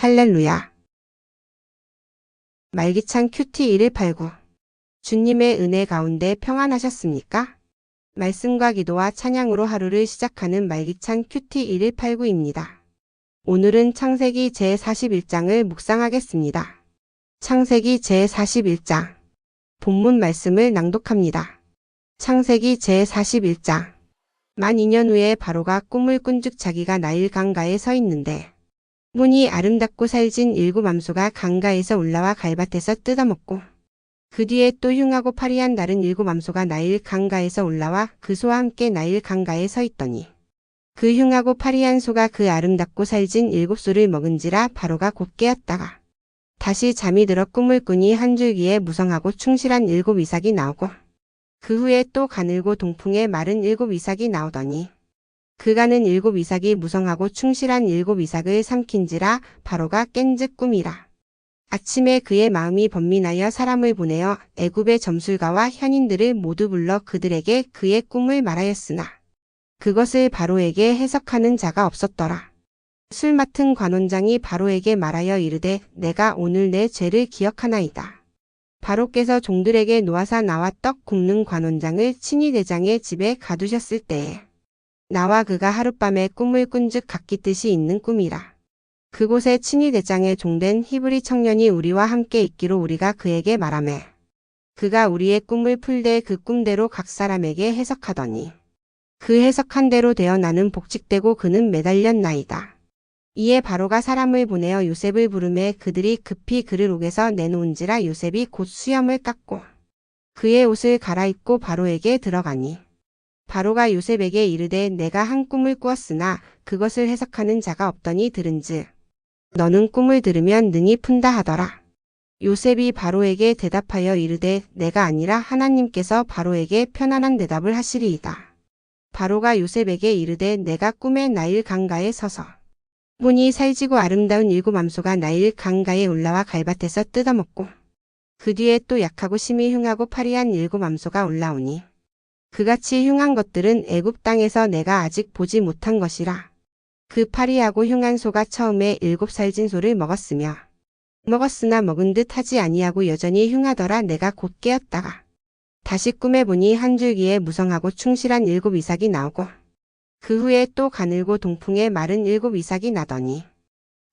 할렐루야. 말기찬 큐티 189. 주님의 은혜 가운데 평안하셨습니까? 말씀과 기도와 찬양으로 하루를 시작하는 말기찬 큐티 1189입니다. 오늘은 창세기 제41장을 묵상하겠습니다. 창세기 제41장. 본문 말씀을 낭독합니다. 창세기 제41장. 만 2년 후에 바로가 꿈을 꾼즉 자기가 나일 강가에 서 있는데 문이 아름답고 살진 일곱 암소가 강가에서 올라와 갈밭에서 뜯어먹고 그 뒤에 또 흉하고 파리한 다른 일곱 암소가 나일 강가에서 올라와 그 소와 함께 나일 강가에 서 있더니 그 흉하고 파리한 소가 그 아름답고 살진 일곱 소를 먹은지라 바로가 곧 깨었다가 다시 잠이 들어 꿈을 꾸니 한 줄기에 무성하고 충실한 일곱 이삭이 나오고 그 후에 또 가늘고 동풍에 마른 일곱 이삭이 나오더니 그가는 일곱 이삭이 무성하고 충실한 일곱 이삭을 삼킨지라 바로가 깬즉 꿈이라. 아침에 그의 마음이 번민하여 사람을 보내어 애굽의 점술가와 현인들을 모두 불러 그들에게 그의 꿈을 말하였으나 그것을 바로에게 해석하는 자가 없었더라. 술 맡은 관원장이 바로에게 말하여 이르되 내가 오늘 내 죄를 기억하나이다. 바로께서 종들에게 노아사 나와 떡 굽는 관원장을 친위 대장의 집에 가두셨을 때에 나와 그가 하룻밤에 꿈을 꾼즉 같기 뜻이 있는 꿈이라. 그곳에 친위 대장에 종된 히브리 청년이 우리와 함께 있기로 우리가 그에게 말하매 그가 우리의 꿈을 풀되 그 꿈대로 각 사람에게 해석하더니 그 해석한 대로 되어 나는 복직되고 그는 매달렸나이다. 이에 바로가 사람을 보내어 요셉을 부르매 그들이 급히 그를 옥에서 내놓은지라 요셉이 곧 수염을 깎고 그의 옷을 갈아입고 바로에게 들어가니 바로가 요셉에게 이르되 내가 한 꿈을 꾸었으나 그것을 해석하는 자가 없더니 들은즉 너는 꿈을 들으면 능히 푼다 하더라. 요셉이 바로에게 대답하여 이르되 내가 아니라 하나님께서 바로에게 편안한 대답을 하시리이다. 바로가 요셉에게 이르되 내가 꿈에 나일 강가에 서서 문이 살지고 아름다운 일곱 암소가 나일 강가에 올라와 갈밭에서 뜯어먹고 그 뒤에 또 약하고 심히 흉하고 파리한 일곱 암소가 올라오니 그같이 흉한 것들은 애굽 땅에서 내가 아직 보지 못한 것이라. 그 파리하고 흉한 소가 처음에 일곱 살진 소를 먹었으며 먹었으나 먹은 듯 하지 아니하고 여전히 흉하더라 내가 곧 깨었다가 다시 꿈에 보니 한 줄기에 무성하고 충실한 일곱 이삭이 나오고 그 후에 또 가늘고 동풍에 마른 일곱 이삭이 나더니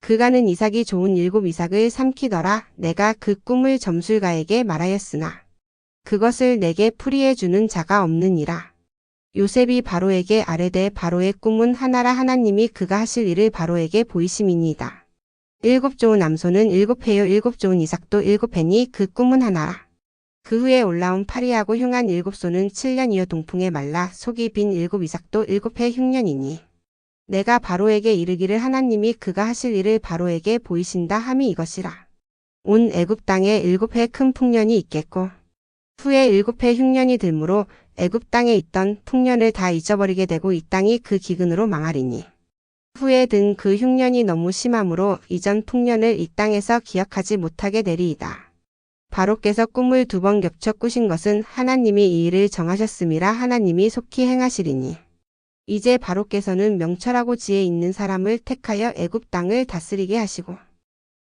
그가는 이삭이 좋은 일곱 이삭을 삼키더라 내가 그 꿈을 점술가에게 말하였으나 그것을 내게 풀이해 주는 자가 없느니라. 요셉이 바로에게 아뢰되 바로의 꿈은 하나라 하나님이 그가 하실 일을 바로에게 보이심이니이다. 일곱 좋은 암소는 일곱 해요 일곱 좋은 이삭도 일곱 해니 그 꿈은 하나라. 그 후에 올라온 파리하고 흉한 일곱 소는 7년 이어 동풍에 말라 속이 빈 일곱 이삭도 일곱 해 흉년이니 내가 바로에게 이르기를 하나님이 그가 하실 일을 바로에게 보이신다 함이 이것이라. 온 애굽 땅에 일곱 해 큰 풍년이 있겠고 후에 일곱 해 흉년이 들므로 애굽 땅에 있던 풍년을 다 잊어버리게 되고 이 땅이 그 기근으로 망하리니 후에 든 그 흉년이 너무 심함으로 이전 풍년을 이 땅에서 기억하지 못하게 되리이다. 바로께서 꿈을 두 번 겹쳐 꾸신 것은 하나님이 이 일을 정하셨음이라 하나님이 속히 행하시리니 이제 바로께서는 명철하고 지혜 있는 사람을 택하여 애굽 땅을 다스리게 하시고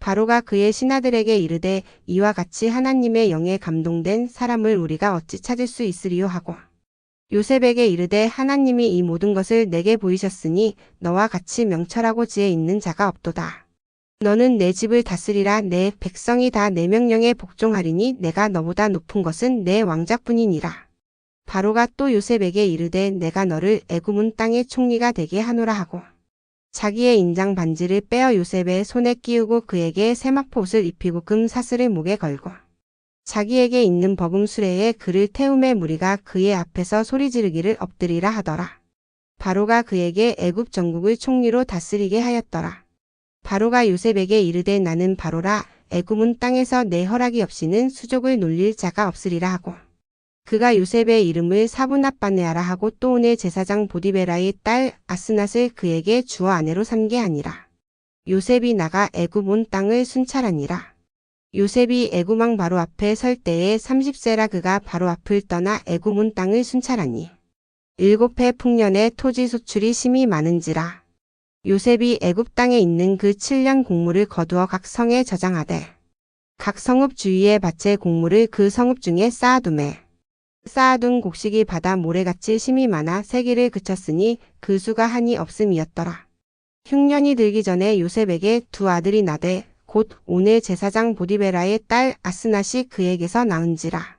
바로가 그의 신하들에게 이르되 이와 같이 하나님의 영에 감동된 사람을 우리가 어찌 찾을 수 있으리요 하고 요셉에게 이르되 하나님이 이 모든 것을 내게 보이셨으니 너와 같이 명철하고 지혜 있는 자가 없도다. 너는 내 집을 다스리라 내 백성이 다 내 명령에 복종하리니 내가 너보다 높은 것은 내 왕자뿐이니라. 바로가 또 요셉에게 이르되 내가 너를 애굽은 땅의 총리가 되게 하노라 하고 자기의 인장 반지를 빼어 요셉의 손에 끼우고 그에게 세마포 옷을 입히고 금 사슬을 목에 걸고 자기에게 있는 버금 수레에 그를 태움의 무리가 그의 앞에서 소리 지르기를 엎드리라 하더라. 바로가 그에게 애굽 전국을 총리로 다스리게 하였더라. 바로가 요셉에게 이르되 나는 바로라 애굽은 땅에서 내 허락이 없이는 수족을 놀릴 자가 없으리라 하고 그가 요셉의 이름을 사브낫바네아라 하고 또 오늘 제사장 보디베라의 딸 아스낫을 그에게 주어 아내로 삼게 하니라. 요셉이 나가 애굽 온 땅을 순찰하니라. 요셉이 애굽 왕 바로 앞에 설 때에 30세라 그가 바로 앞을 떠나 애굽 온 땅을 순찰하니 일곱 해 풍년에 토지 소출이 심히 많은지라. 요셉이 애굽 땅에 있는 그 7년 곡물을 거두어 각 성에 저장하되 각 성읍 주위에 밭에 곡물을 그 성읍 중에 쌓아두매 쌓아둔 곡식이 바다 모래같이 심이 많아 세기를 그쳤으니 그 수가 한이 없음이었더라. 흉년이 들기 전에 요셉에게 두 아들이 나되 곧 오늘 제사장 보디베라의 딸 아스낫이 그에게서 낳은지라.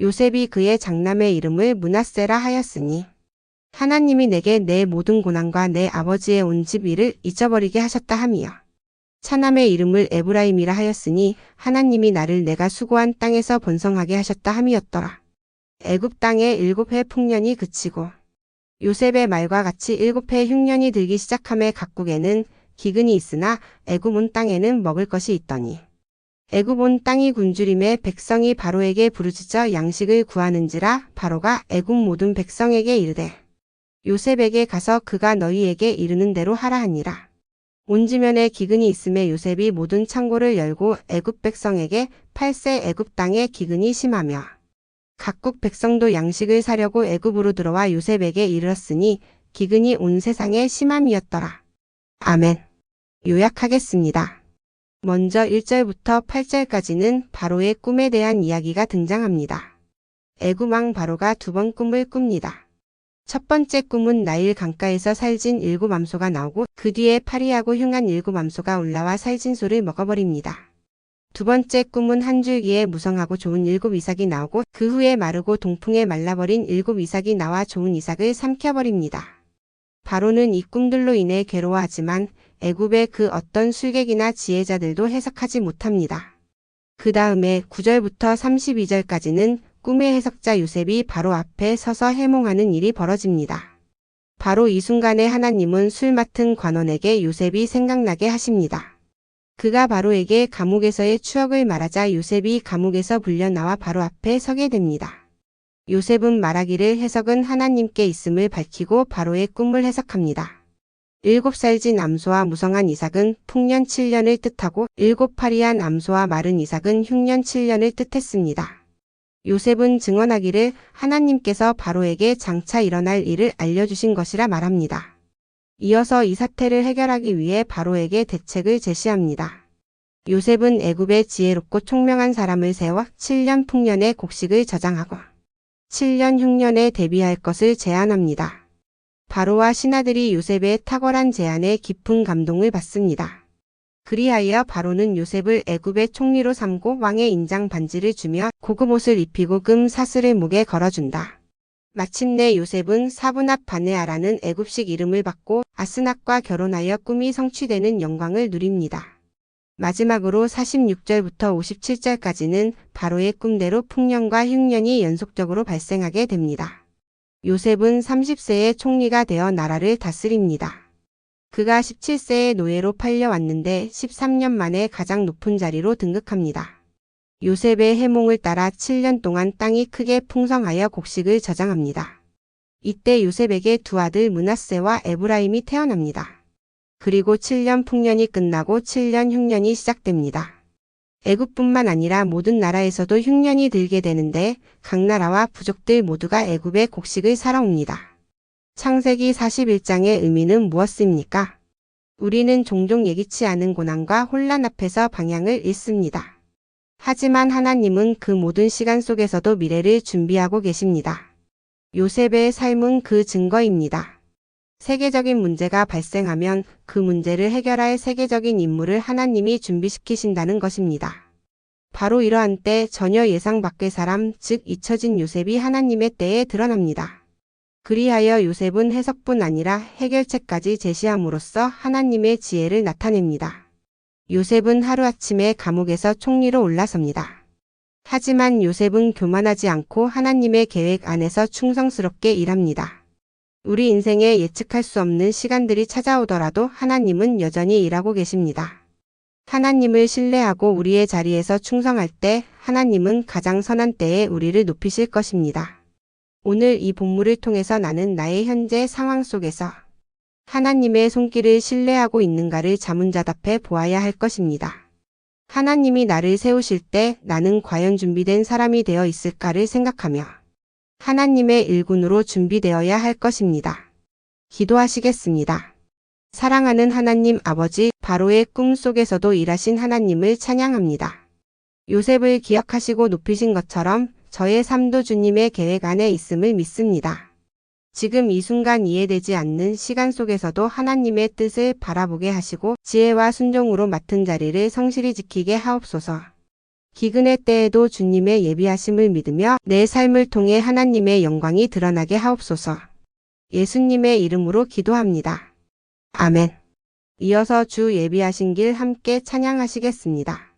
요셉이 그의 장남의 이름을 문하세라 하였으니 하나님이 내게 내 모든 고난과 내 아버지의 온 집 일을 잊어버리게 하셨다 함이요. 차남의 이름을 에브라임이라 하였으니 하나님이 나를 내가 수고한 땅에서 번성하게 하셨다 함이었더라. 애굽 땅에 일곱 해 풍년이 그치고 요셉의 말과 같이 일곱 해 흉년이 들기 시작함에 각국에는 기근이 있으나 애굽 온 땅에는 먹을 것이 있더니 애굽 온 땅이 굶주림에 백성이 바로에게 부르짖어 양식을 구하는지라 바로가 애굽 모든 백성에게 이르되 요셉에게 가서 그가 너희에게 이르는 대로 하라 하니라. 온 지면에 기근이 있음에 요셉이 모든 창고를 열고 애굽 백성에게 팔세 애굽 땅에 기근이 심하며 각국 백성도 양식을 사려고 애굽으로 들어와 요셉에게 이르렀으니 기근이 온 세상에 심함이었더라. 아멘. 요약하겠습니다. 먼저 1절부터 8절까지는 바로의 꿈에 대한 이야기가 등장합니다. 애굽 왕 바로가 두 번 꿈을 꿉니다. 첫 번째 꿈은 나일 강가에서 살진 일곱 암소가 나오고 그 뒤에 파리하고 흉한 일곱 암소가 올라와 살진 소를 먹어버립니다. 두 번째 꿈은 한 줄기에 무성하고 좋은 일곱 이삭이 나오고 그 후에 마르고 동풍에 말라버린 일곱 이삭이 나와 좋은 이삭을 삼켜버립니다. 바로는 이 꿈들로 인해 괴로워하지만 애굽의 그 어떤 술객이나 지혜자들도 해석하지 못합니다. 그 다음에 9절부터 32절까지는 꿈의 해석자 요셉이 바로 앞에 서서 해몽하는 일이 벌어집니다. 바로 이 순간에 하나님은 술 맡은 관원에게 요셉이 생각나게 하십니다. 그가 바로에게 감옥에서의 추억을 말하자 요셉이 감옥에서 불려나와 바로 앞에 서게 됩니다. 요셉은 말하기를 해석은 하나님께 있음을 밝히고 바로의 꿈을 해석합니다. 일곱 살진 암소와 무성한 이삭은 풍년 7년을 뜻하고 일곱 파리한 암소와 마른 이삭은 흉년 7년을 뜻했습니다. 요셉은 증언하기를 하나님께서 바로에게 장차 일어날 일을 알려주신 것이라 말합니다. 이어서 이 사태를 해결하기 위해 바로에게 대책을 제시합니다. 요셉은 애굽의 지혜롭고 총명한 사람을 세워 7년 풍년의 곡식을 저장하고 7년 흉년에 대비할 것을 제안합니다. 바로와 신하들이 요셉의 탁월한 제안에 깊은 감동을 받습니다. 그리하여 바로는 요셉을 애굽의 총리로 삼고 왕의 인장 반지를 주며 고급 옷을 입히고 금 사슬을 목에 걸어준다. 마침내 요셉은 사브납 바네아라는 애굽식 이름을 받고 아스낙과 결혼하여 꿈이 성취되는 영광을 누립니다. 마지막으로 46절부터 57절까지는 바로의 꿈대로 풍년과 흉년이 연속적으로 발생하게 됩니다. 요셉은 30세의 총리가 되어 나라를 다스립니다. 그가 17세의 노예로 팔려왔는데 13년 만에 가장 높은 자리로 등극합니다. 요셉의 해몽을 따라 7년 동안 땅이 크게 풍성하여 곡식을 저장합니다. 이때 요셉에게 두 아들 문하세와 에브라임이 태어납니다. 그리고 7년 풍년이 끝나고 7년 흉년이 시작됩니다. 애굽뿐만 아니라 모든 나라에서도 흉년이 들게 되는데 각 나라와 부족들 모두가 애굽의 곡식을 사러 옵니다. 창세기 41장의 의미는 무엇입니까? 우리는 종종 예기치 않은 고난과 혼란 앞에서 방향을 잃습니다. 하지만 하나님은 그 모든 시간 속에서도 미래를 준비하고 계십니다. 요셉의 삶은 그 증거입니다. 세계적인 문제가 발생하면 그 문제를 해결할 세계적인 인물을 하나님이 준비시키신다는 것입니다. 바로 이러한 때 전혀 예상 밖의 사람, 즉 잊혀진 요셉이 하나님의 때에 드러납니다. 그리하여 요셉은 해석뿐 아니라 해결책까지 제시함으로써 하나님의 지혜를 나타냅니다. 요셉은 하루아침에 감옥에서 총리로 올라섭니다. 하지만 요셉은 교만하지 않고 하나님의 계획 안에서 충성스럽게 일합니다. 우리 인생에 예측할 수 없는 시간들이 찾아오더라도 하나님은 여전히 일하고 계십니다. 하나님을 신뢰하고 우리의 자리에서 충성할 때 하나님은 가장 선한 때에 우리를 높이실 것입니다. 오늘 이 본문을 통해서 나는 나의 현재 상황 속에서 하나님의 손길을 신뢰하고 있는가를 자문자답해 보아야 할 것입니다. 하나님이 나를 세우실 때 나는 과연 준비된 사람이 되어 있을까를 생각하며 하나님의 일군으로 준비되어야 할 것입니다. 기도하시겠습니다. 사랑하는 하나님 아버지, 바로의 꿈 속에서도 일하신 하나님을 찬양합니다. 요셉을 기억하시고 높이신 것처럼 저의 삶도 주님의 계획 안에 있음을 믿습니다. 지금 이 순간 이해되지 않는 시간 속에서도 하나님의 뜻을 바라보게 하시고 지혜와 순종으로 맡은 자리를 성실히 지키게 하옵소서. 기근의 때에도 주님의 예비하심을 믿으며 내 삶을 통해 하나님의 영광이 드러나게 하옵소서. 예수님의 이름으로 기도합니다. 아멘. 이어서 주 예비하신 길 함께 찬양하시겠습니다.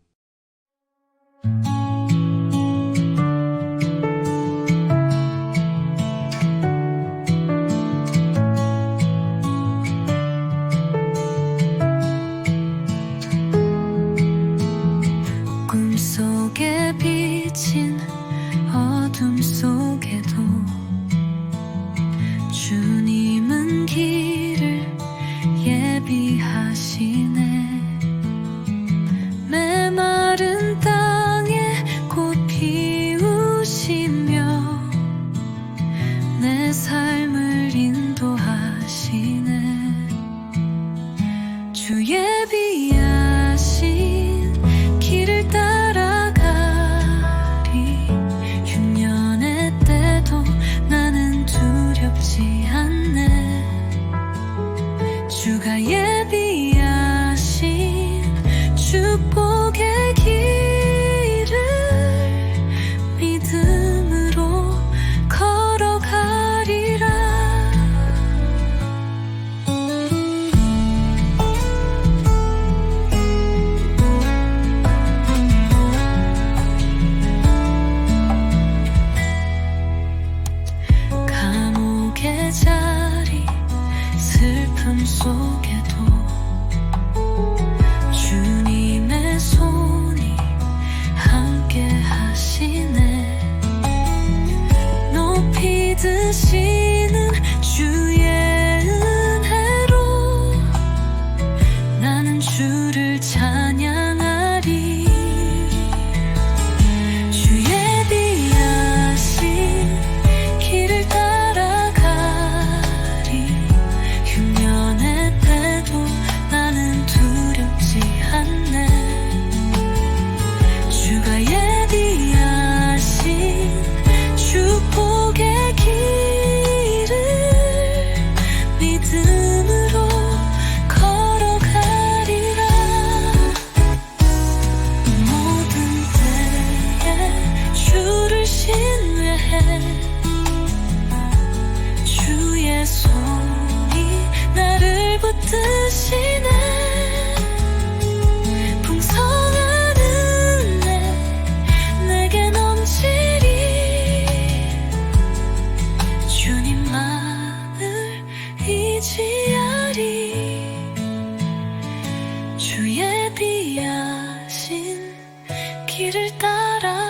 주가 예비 속에도 주님의 손이 함께 하시네. 높이 드시는 주 주의 손이 나를 붙드시네. 풍성한 은혜 내게 넘치리. 주님만을 의지하리. 주 예비하신 길을 따라